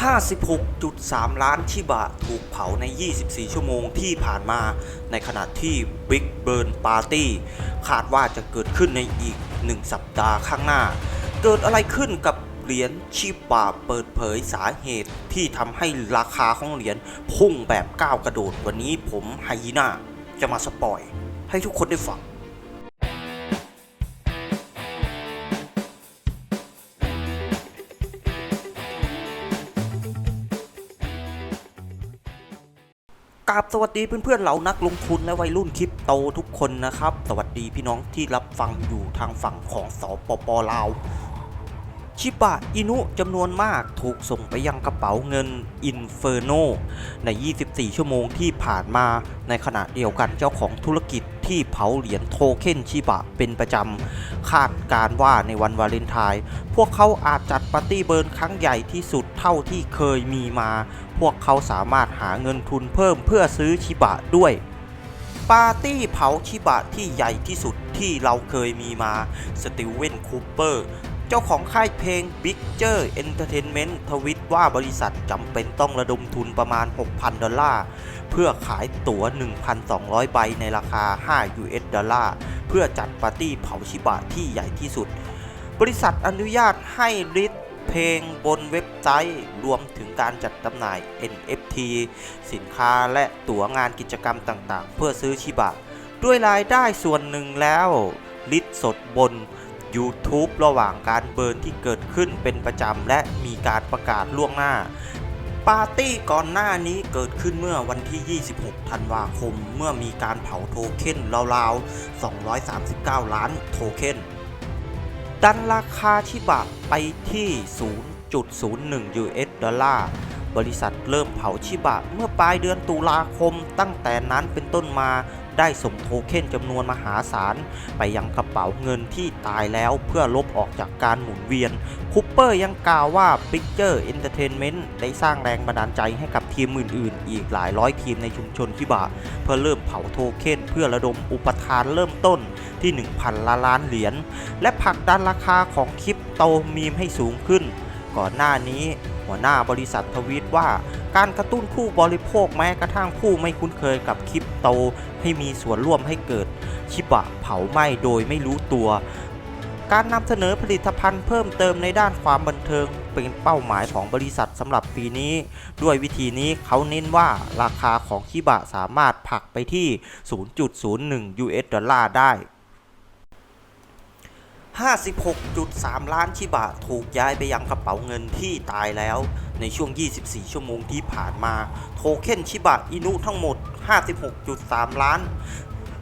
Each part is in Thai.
56.3 ล้านชิบะถูกเผาใน 24 ชั่วโมงที่ผ่านมา ในขณะที่ Big Burn Party คาดว่าจะเกิดขึ้นในอีก 1 สัปดาห์ข้างหน้า เกิดอะไรขึ้นกับเหรียญชิบะเปิดเผยสาเหตุที่ทำให้ราคาของเหรียญพุ่งแบบก้าวกระโดดวันนี้ผมไฮยีน่าจะมาสปอย ให้ทุกคนได้ฟัง กราบสวัสดีเพื่อนๆเหล่านักลงทุนและวัยรุ่นคริปโตทุกคนนะครับ สวัสดีพี่น้องที่รับฟังอยู่ทางฝั่งของสปปลาว ชิบะอินุจำนวนมากถูกส่งไปยังกระเป๋าเงินอินเฟอร์โนใน 24 ชั่วโมงที่ผ่านมาในขณะเดียวกันเจ้าของธุรกิจ ที่เผาเหรียญโทเค็นชิบะเป็นประจำ คาดการว่าในวันวาเลนไทน์พวกเขาอาจจัดปาร์ตี้เบิร์นครั้งใหญ่ที่สุดเท่าที่เคยมีมา พวกเขาสามารถหาเงินทุนเพิ่มเพื่อซื้อชิบะด้วยปาร์ตี้เผาชิบะที่ใหญ่ที่สุดที่เราเคยมีมา สติเวนคูเปอร์ เจ้าของค่ายเพลง Big j e r Entertainment ทวิตว่าบริษัทจำเป็นต้องระดมทุนประมาณ 6,000 ดอลลาร์ เพื่อขายตั๋ว 1,200 ใบในราคา 5 US ดอลลาร์ เพื่อจัดปาร์ตี้เผาชิบะที่ใหญ่ที่สุด บริษัทอนุญาตให้ริดเพลงบนเว็บไซต์รวมถึงการจัดจำหน่าย NFT สินค้าและตั๋วงานกิจกรรมต่างๆ เพื่อซื้อชิบะ ด้วยรายได้ส่วนหนึ่งแล้ว ลิดสดบน YouTube ระหว่างการเบิร์นที่เกิดขึ้นเป็นประจำ และมีการประกาศล่วงหน้า ปาร์ตี้ก่อนหน้านี้เกิดขึ้นเมื่อวันที่ 26 ธันวาคม เมื่อมีการเผาโทเค็นราวๆ 239 ล้านโทเค็นดันราคาชิบะไปที่ 0.01 US ดอลลาร์บริษัทเริ่มเผาชิบะเมื่อปลายเดือนตุลาคมตั้งแต่นั้นเป็นต้นมา ได้ส่งโทเค็นจำนวนมหาศาล ไปยังกระเป๋าเงินที่ตายแล้วเพื่อลบออกจากการหมุนเวียน คูเปอร์ยังกล่าวว่า Picture Entertainment ได้สร้างแรงบันดาลใจให้กับทีมอื่นๆ อีกหลายร้อยทีมในชุมชนชิบะเพื่อเริ่มเผาโทเค็นเพื่อระดมอุปทานเริ่มต้นที่ 1,000 ล้านล้านเหรียญและผลักดันราคาของคริปโตมีมให้สูงขึ้น ก่อนหน้านี้หัวหน้าบริษัททวีตว่า การกระตุ้นผู้บริโภคแม้กระทั่งผู้ไม่คุ้นเคยกับคริปโต ให้มีส่วนร่วมให้เกิดชิบะเผาไหม้โดยไม่รู้ตัว การนำเสนอผลิตภัณฑ์เพิ่มเติมในด้านความบันเทิงเป็นเป้าหมายของบริษัทสำหรับปีนี้ ด้วยวิธีนี้เขาเน้นว่าราคาของชิบะสามารถผลักไปที่ 0.01 US ดอลลาร์ได้ 56.3 ล้านชิบะถูกย้ายไปยังกระเป๋าเงินที่ตายแล้ว ในช่วง 24 ชั่วโมงที่ผ่านมา โทเค็นชิบะอินุทั้งหมด 56.3 ล้าน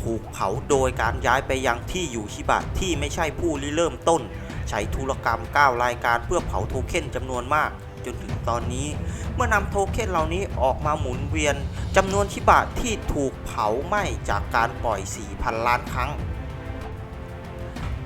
ถูกเผาโดยการย้ายไปยังที่อยู่ชิบะที่ไม่ใช่ผู้ริเริ่มต้น ใช้ธุรกรรม 9 รายการเพื่อเผาโทเค็นจำนวนมากจนถึงตอนนี้ เมื่อนำโทเค็นเหล่านี้ออกมาหมุนเวียนจำนวนชิบะที่ถูกเผาไหม้จากการปล่อย 4,000 ล้านครั้ง